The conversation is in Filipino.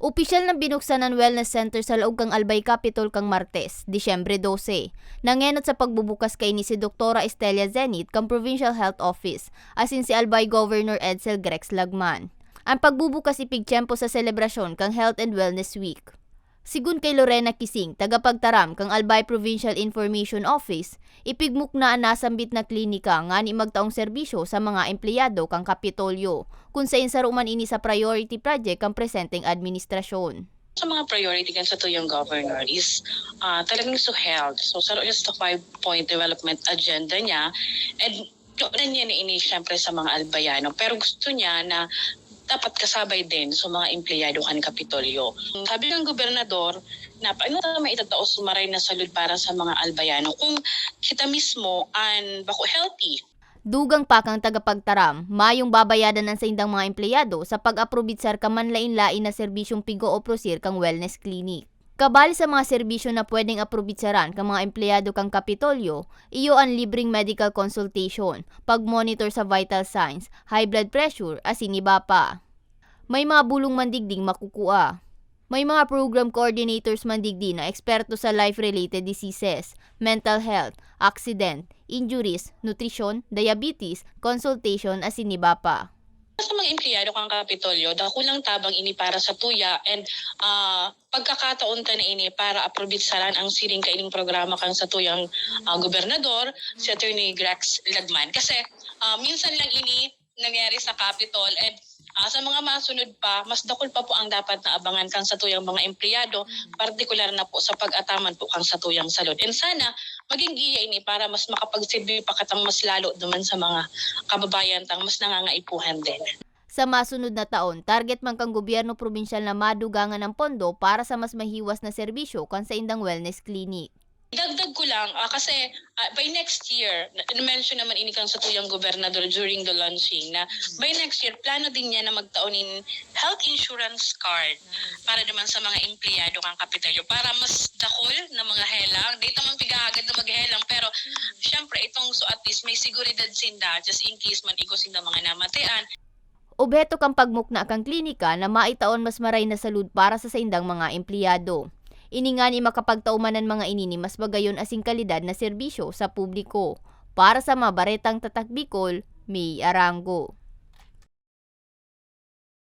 Opisyal na binuksan ang wellness center sa loob kang Albay Capitol kang Martes, Disyembre 12. Nangenot sa pagbubukas kay ni si Doktora Estelia Zenit kang Provincial Health Office, asin si Albay Governor Edsel Grex Lagman. Ang pagbubukas ipigtiyempo sa selebrasyon kang Health and Wellness Week. Sigun kay Lorena Kising, tagapagtaram kang Albay Provincial Information Office, ipigmuk na nasambit na klinika nga ni magtaong serbisyo sa mga empleyado kang Kapitolyo, kung sa insaruman ini sa priority project kang presenteng administrasyon. sa mga priority kan sa tuyong governor is uh, talagang so health. So sa is the five-point development agenda niya and na niya na ini syempre sa mga albayano pero gusto niya na dapat kasabay din sa mga empleyado kan Kapitolyo. Sabi ng gobernador na paano na maitatao sumaray na salud para sa mga albayano kung kita mismo an bako healthy Dugang pa kang tagapagtaram, mayong babayadan ng sa indang mga empleyado sa pag-aprobitsar kamanlain-lain na serbisyong pigo o prosir kang wellness clinic. Kabali sa mga serbisyo na pwedeng aprobitsaran kang mga empleyado kang Kapitolyo, iyo ang libreng medical consultation, pag-monitor sa vital signs, high blood pressure, asin iba pa. May mga bulong mandigding makukuha. May mga program coordinators mandigdi na eksperto sa life-related diseases, mental health, accident, injuries, nutrition, diabetes, consultation, asin iba pa. sa mga empleyado kang Kapitolyo, dakulang tabang ini para sa tuya and ah, pagkakataon ta na ini para aprobitsaran ang siring kaining programa kang sa tuyang ah, gobernador, si Attorney Grex Lagman. Kasi ah, minsan lang ini nangyari sa Capitol and ah, sa mga masunod pa, mas dakol pa po ang dapat na abangan kang sa tuyang mga empleyado, partikular na po sa pag-ataman po kang sa tuyang salud. And sana, maging giya ini para mas makapagsilbi pa katang mas lalo naman sa mga kababayan tang mas nangangaipuhan din. Sa masunod na taon, target man kang gobyerno probinsyal na madugangan ng pondo para sa mas mahiwas na serbisyo kan sa indang wellness clinic. Dagdag ko lang, ah, kasi ah, by next year, na- na-mention naman ini kang sa tuyang gobernador during the launching na by next year, plano din niya na magtaonin health insurance card para naman sa mga empleyado kang Kapitolyo para mas dakol na mga helang. Di man pigagad na maghelang pero syempre itong so at least may seguridad sinda just in case man iko sinda mga namatayan. Obheto kang pagmukna kang klinika na maitaon mas maray na salud para sa saindang mga empleyado. Ini nga ni makapagtaumanan mga inini mas bagayon asing kalidad na serbisyo sa publiko. Para sa mabaretang tatak Bicol, May Arango.